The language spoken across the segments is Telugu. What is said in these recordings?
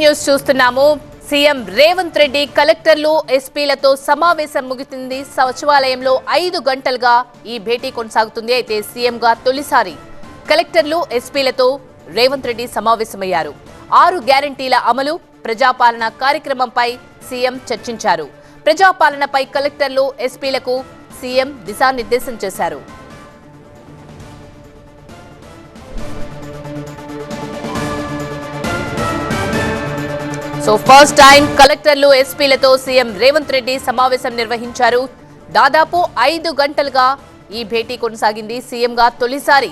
న్యూస్ చూస్తున్నాము. సీఎం రేవంత్ రెడ్డి కలెక్టర్లు ఎస్పీలతో సమావేశం ముగిసింది. సచివాలయంలో ఐదు గంటలుగా ఈ భేటీ కొనసాగుతుంది. అయితే సీఎంగా తొలిసారి కలెక్టర్లు ఎస్పీలతో రేవంత్ రెడ్డి సమావేశమయ్యారు. ఆరు గ్యారంటీల అమలు ప్రజాపాలన కార్యక్రమంపై సీఎం చర్చించారు. ప్రజాపాలనపై కలెక్టర్లు ఎస్పీలకు సీఎం దిశానిర్దేశం చేశారు. సో ఫస్ట్ టైం కలెక్టర్లు ఎస్పీలతో సీఎం రేవంత్ రెడ్డి సమావేశం నిర్వహించారు. దాదాపు ఐదు గంటలుగా ఈ భేటీ కొనసాగింది సీఎంగా తొలిసారి.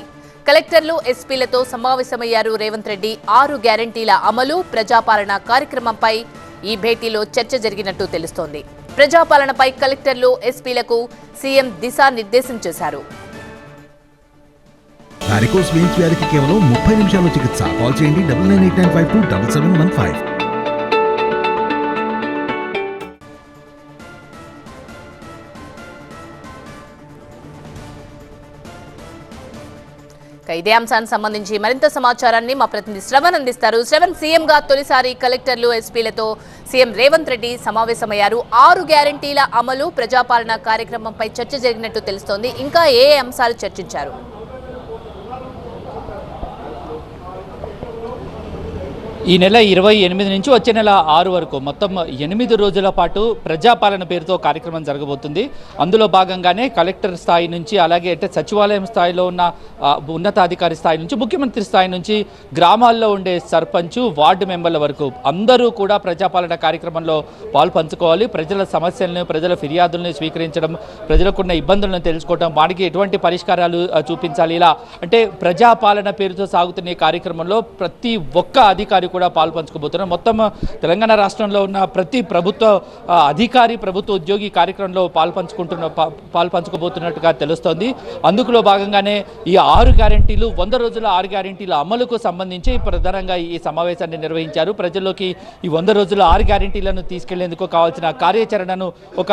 కలెక్టర్లు ఎస్పీలతో సమావేశమయ్యారు రేవంత్ రెడ్డి. ఆరు గ్యారంటీల అమలు ప్రజాపాలన కార్యక్రమంపై ఈ భేటీలో చర్చ జరిగినట్టు తెలుస్తోంది. ప్రజాపాలనపై కలెక్టర్లు ఎస్పీలకు సీఎం దిశానిర్దేశం చేశారు. వారికోస్ వ్యాధికి కేవలం ముప్పై నిమిషాల్లో చికిత్స. కాల్ చేయండి double nine eight nine five two double seven one five. ఇదే అంశానికి సంబంధించి మరింత సమాచారాన్ని మా ప్రతినిధి శ్రవణ్ అందిస్తారు. శ్రవణ్ సీఎంగా తొలిసారి కలెక్టర్లు ఎస్పీలతో సీఎం రేవంత్ రెడ్డి సమావేశమయ్యారు. ఆరు గ్యారంటీల అమలు ప్రజాపాలన కార్యక్రమంపై చర్చ జరిగినట్టు తెలుస్తోంది. ఇంకా ఏ ఏ అంశాలు చర్చించారు? ఈ నెల ఇరవై ఎనిమిది నుంచి వచ్చే నెల ఆరు వరకు మొత్తం ఎనిమిది రోజుల పాటు ప్రజాపాలన పేరుతో కార్యక్రమం జరగబోతుంది. అందులో భాగంగానే కలెక్టర్ స్థాయి నుంచి అలాగే అంటే సచివాలయం స్థాయిలో ఉన్న ఉన్నతాధికారి స్థాయి నుంచి ముఖ్యమంత్రి స్థాయి నుంచి గ్రామాల్లో ఉండే సర్పంచ్ వార్డు మెంబర్ల వరకు అందరూ కూడా ప్రజాపాలన కార్యక్రమంలో పాలు పంచుకోవాలి. ప్రజల సమస్యలను ప్రజల ఫిర్యాదులను స్వీకరించడం ప్రజలకున్న ఇబ్బందులను తెలుసుకోవడం వాటికి ఎటువంటి పరిష్కారాలు చూపించాలి. ఇలా అంటే ప్రజాపాలన పేరుతో సాగుతున్న కార్యక్రమంలో ప్రతి ఒక్క అధికారి కూడా పాలు పంచుకోబోతున్నారు మొత్తం తెలంగాణ రాష్ట్రంలో ఉన్న ప్రతి ప్రభుత్వ అధికారి ప్రభుత్వ ఉద్యోగి కార్యక్రమంలో పాలు పంచుకుంటున్న పాలు పంచుకోబోతున్నట్టుగా తెలుస్తోంది. అందుకులో భాగంగానే ఈ ఆరు గ్యారెంటీలు వంద రోజుల ఆరు గ్యారంటీల అమలుకు సంబంధించి ప్రధానంగా ఈ సమావేశాన్ని నిర్వహించారు. ప్రజల్లోకి ఈ వంద రోజుల ఆరు గ్యారెంటీలను తీసుకెళ్ళేందుకు కావాల్సిన కార్యాచరణను ఒక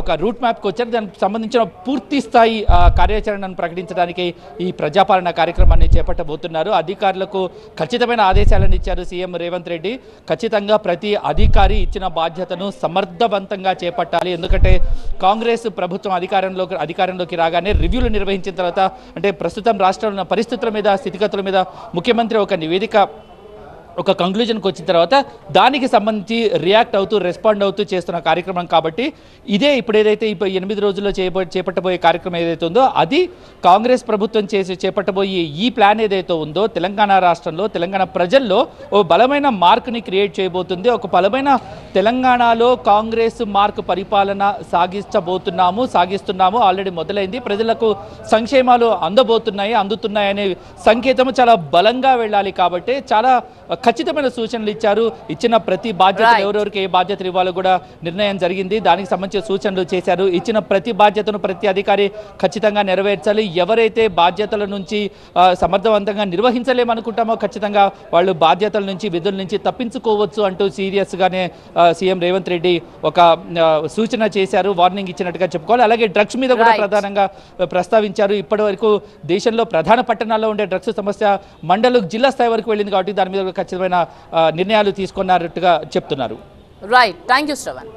ఒక రూట్ మ్యాప్కి వచ్చారు. దానికి సంబంధించిన పూర్తి స్థాయి కార్యాచరణను ప్రకటించడానికి ఈ ప్రజాపాలన కార్యక్రమాన్ని చేపట్టబోతున్నారు. అధికారులకు ఖచ్చితమైన ఆదేశాలను ఇచ్చారు. సీఎం రేవంత్ రెడ్డి. ఖచ్చితంగా ప్రతి అధికారి ఇచ్చిన బాధ్యతను సమర్థవంతంగా చేపట్టాలి. ఎందుకంటే కాంగ్రెస్ ప్రభుత్వం అధికారంలోకి అధికారంలోకి రాగానే రివ్యూలు నిర్వహించిన తర్వాత అంటే ప్రస్తుతం రాష్ట్రంలో ఉన్న పరిస్థితుల మీద స్థితిగతుల మీద ముఖ్యమంత్రి ఒక నివేదిక ఒక కంక్లూజన్కి వచ్చిన తర్వాత దానికి సంబంధించి రియాక్ట్ అవుతూ రెస్పాండ్ అవుతూ చేస్తున్న కార్యక్రమం కాబట్టి ఇదే ఇప్పుడు ఏదైతే ఇప్పుడు ఎనిమిది రోజుల్లో చేయబో చేపట్టబోయే కార్యక్రమం ఏదైతే ఉందో అది కాంగ్రెస్ ప్రభుత్వం చేసి చేపట్టబోయే ఈ ప్లాన్ ఏదైతే ఉందో తెలంగాణ రాష్ట్రంలో తెలంగాణ ప్రజల్లో ఓ బలమైన మార్క్ని క్రియేట్ చేయబోతుంది. ఒక బలమైన తెలంగాణలో కాంగ్రెస్ మార్క్ పరిపాలన సాగించబోతున్నాము సాగిస్తున్నాము. ఆల్రెడీ మొదలైంది. ప్రజలకు సంక్షేమాలు అందబోతున్నాయి అందుతున్నాయి అనే సంకేతం చాలా బలంగా వెళ్ళాలి కాబట్టి చాలా ఖచ్చితమైన సూచనలు ఇచ్చారు. ఇచ్చిన ప్రతి బాధ్యత. ఎవరెవరికి ఏ బాధ్యతలు ఇవ్వాలో కూడా నిర్ణయం జరిగింది. దానికి సంబంధించిన సూచనలు చేశారు. ఇచ్చిన ప్రతి బాధ్యతను ప్రతి అధికారి ఖచ్చితంగా నెరవేర్చాలి. ఎవరైతే బాధ్యతల నుంచి సమర్థవంతంగా నిర్వహించలేమనుకుంటామో ఖచ్చితంగా వాళ్ళు బాధ్యతల నుంచి విధుల నుంచి తప్పించుకోవచ్చు అంటూ సీరియస్గానే సీఎం రేవంత్ రెడ్డి ఒక సూచన చేశారు. వార్నింగ్ ఇచ్చినట్టుగా చెప్పుకోవాలి. అలాగే డ్రగ్స్ మీద కూడా. ప్రధానంగా ప్రస్తావించారు. ఇప్పటి దేశంలో ప్రధాన పట్టణాల్లో ఉండే డ్రగ్స్ సమస్య మండలు జిల్లా స్థాయి వరకు వెళ్ళింది కాబట్టి దాని మీద ఖచ్చితమైన ఆ, నిర్ణయాలు తీసుకున్నట్టుగా చెప్తున్నారు. Right thank you Shravan